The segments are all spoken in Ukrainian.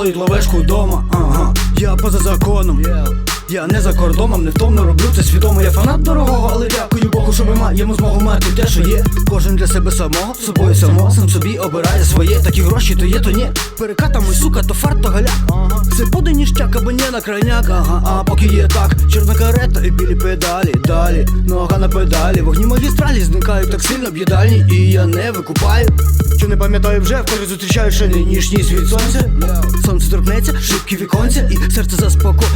делають ловешку вдома. Ага, я поза законом. Я не за кордоном, невтомно роблю це свідомо. Я фанат дорогого, але дякую Богу, що ми маємо змогу мати те, що є. Кожен для себе самого, собою само, сам собі обирає своє. Такі гроші, то є, то ні. Перекатами, сука, то фарт, то галяк. Ага. Це буде ніштяк, або не на крайняк. Ага, а поки є так, чорна карета і білі педалі. На педалі. Вогні магістралі зникають так сильно в їдальні, і я не викупаю. Що не пам'ятаю вже, вкотре зустрічаю ще не світ від сонця. Сонце торкнеться, шибкі віконця, і серце заспокоїться.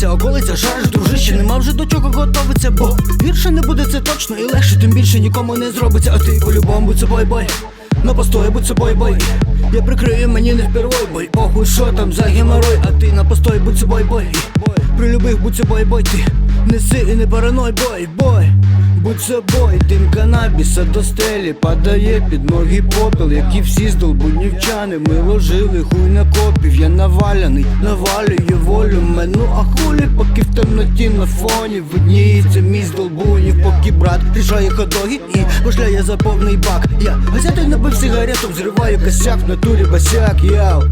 Ним околиця шариш, дружище, нема вже до чого готовиться, бо гірше не буде це точно і легше, тим більше нікому не зробиться. А ти по-любому будь собою бой. На постої будь собою бой. Я прикрию мені не впервой, бой. Похуй, що там за геморой, а ти на постої будь собою бой. При любих будь собою бой, ти неси і не параной, бой, бой. Будь собою, дим канабіса до стелі Падає під ноги попіл, як і всі здолбунівчани. Ми ложили хуй на копів, я наваляний, навалює волю мену, а хулі, поки в темноті на фоні. Видніється мій здолбунів, поки брат рішає ходоги і башляє за повний бак. Я газетою набив сигарету, взриваю косяк в натурі басяк, яу